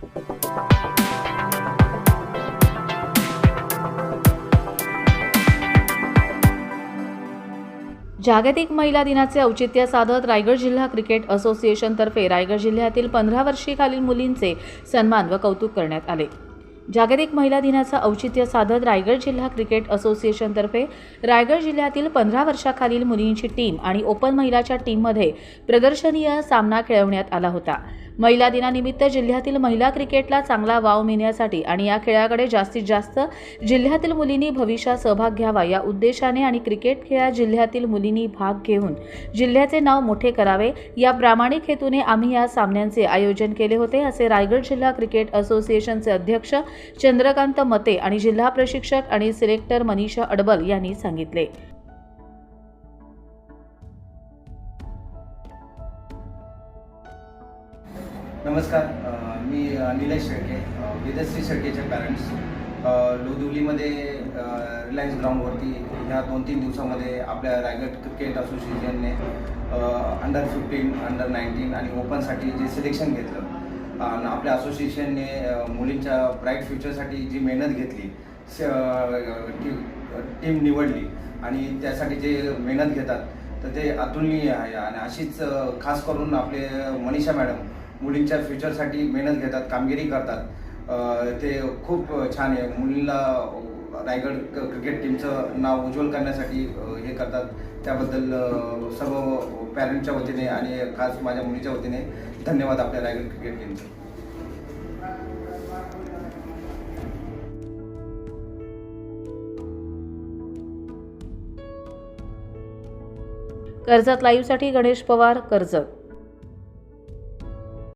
जागतिक महिला दिनाचे औचित्य साधत रायगड जिल्हा क्रिकेट असोसिएशनतर्फे रायगड जिल्ह्यातील पंधरा वर्षीखालील मुलींचे सन्मान व कौतुक करण्यात आले. जागतिक महिला दिनाचं औचित्य साधत रायगड जिल्हा क्रिकेट असोसिएशनतर्फे रायगड जिल्ह्यातील पंधरा वर्षाखालील मुलींची टीम आणि ओपन महिलाच्या टीममध्ये प्रदर्शनीय सामना खेळवण्यात आला होता. महिला दिनानिमित्त जिल्ह्यातील महिला क्रिकेटला चांगला वाव मिळण्यासाठी आणि या खेळाकडे जास्तीत जास्त जिल्ह्यातील मुलींनी भविष्यात सहभाग घ्यावा या उद्देशाने आणि क्रिकेट खेळात जिल्ह्यातील मुलींनी भाग घेऊन जिल्ह्याचे नाव मोठे करावे या प्रामाणिक हेतूने आम्ही या सामन्यांचे आयोजन केले होते असे रायगड जिल्हा क्रिकेट असोसिएशनचे अध्यक्ष चंद्रकांत मते आणि जिल्हा प्रशिक्षक आणि सिलेक्टर मनीषा अडबल यांनी सांगितले. नमस्कार मी निलेश शेळके वेदश्री शेळकेचे पॅरेंट्स लोदिवलीमध्ये रिलायन्स ग्राउंडवरती ह्या दोन तीन दिवसामध्ये आपल्या रायगड क्रिकेट असोसिएशनने अंडर फिफ्टीन अंडर नाईन्टीन आणि ओपनसाठी जे सिलेक्शन घेतलं आणि आपल्या असोसिएशनने मुलींच्या ब्राईट फ्युचरसाठी जी मेहनत घेतली स- टी- टीम निवडली आणि त्यासाठी जे मेहनत घेतात तर ते अतुलनीय आहे. आणि अशीच खास करून आपले मनीषा मॅडम मुलींच्या फ्युचरसाठी मेहनत घेतात कामगिरी करतात. ते खूप छान आहे. मुलींना रायगड क- क्रिकेट टीमचं नाव उज्ज्वल करण्यासाठी हे करतात. त्याबद्दल सर्व पॅरेंटच्या वतीने आणि खास माझ्या मुलीच्या वतीने धन्यवाद आपल्या रायगड क्रिकेट टीमचं. कर्जत लाईव्हसाठी गणेश पवार कर्जत.